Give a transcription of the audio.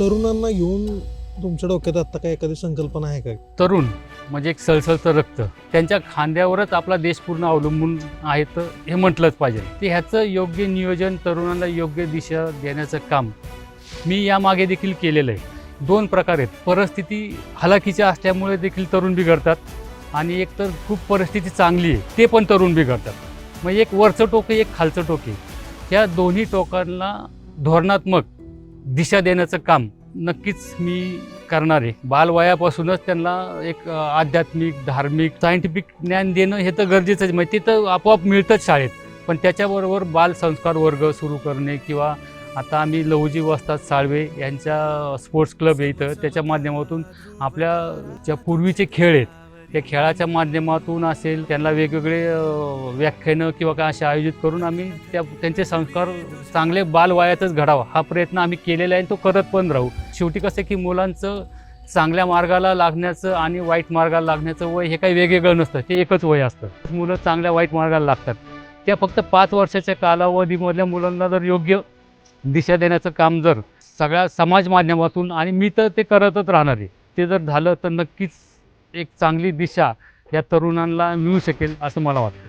तरुणांना घेऊन तुमच्या डोक्यात आता काय एखादी संकल्पना आहे का तरुण म्हणजे एक सळसळचं रक्त. त्यांच्या खांद्यावरच आपला देश पूर्ण अवलंबून आहे तर हे म्हटलंच पाहिजे. ते ह्याचं योग्य नियोजन तरुणांना योग्य दिशा देण्याचं काम मी यामागे देखील केलेलं आहे. दोन प्रकार आहेत. परिस्थिती हलाखीच्या असल्यामुळे देखील तरुण बिघडतात आणि एक तर खूप परिस्थिती चांगली आहे ते पण तरुण बिघडतात. मग एक वरचं टोक एक खालचं टोके या दोन्ही टोकांना धोरणात्मक दिशा देण्याचं काम नक्कीच मी करणार आहे. बालवयापासूनच त्यांना एक आध्यात्मिक धार्मिक सायंटिफिक ज्ञान देणं हे तर गरजेचं आहे. म्हणजे ते तर आपोआप मिळतंच शाळेत. पण त्याच्याबरोबर बाल संस्कार वर्ग सुरू करणे किंवा आता आम्ही लहुजी वस्तात साळवे यांच्या स्पोर्ट्स क्लब आहे इथं. त्याच्या माध्यमातून आपल्या ज्या पूर्वीचे खेळ आहेत त्या खेळाच्या माध्यमातून असेल त्यांना वेगवेगळे व्याख्यानं किंवा काय असे आयोजित करून आम्ही त्या त्यांचे संस्कार चांगले बालवयातच घडावा. हा प्रयत्न आम्ही केलेला आहे आणि तो करत पण राहू. शेवटी कसं की मुलांचं चांगल्या मार्गाला लागण्याचं आणि वाईट मार्गाला लागण्याचं वय हे काही वेगवेगळं नसतं. ते एकच वय असतं. मुलं चांगल्या वाईट मार्गाला लागतात. त्या फक्त पाच वर्षाच्या कालावधीमधल्या मुलांना जर योग्य दिशा देण्याचं काम जर सगळ्या समाज माध्यमातून आणि मी तर ते करतच राहणार आहे. ते जर झालं तर नक्कीच एक चांगली दिशा या तरुणांना मिळू शकेल असं मला वाटतं.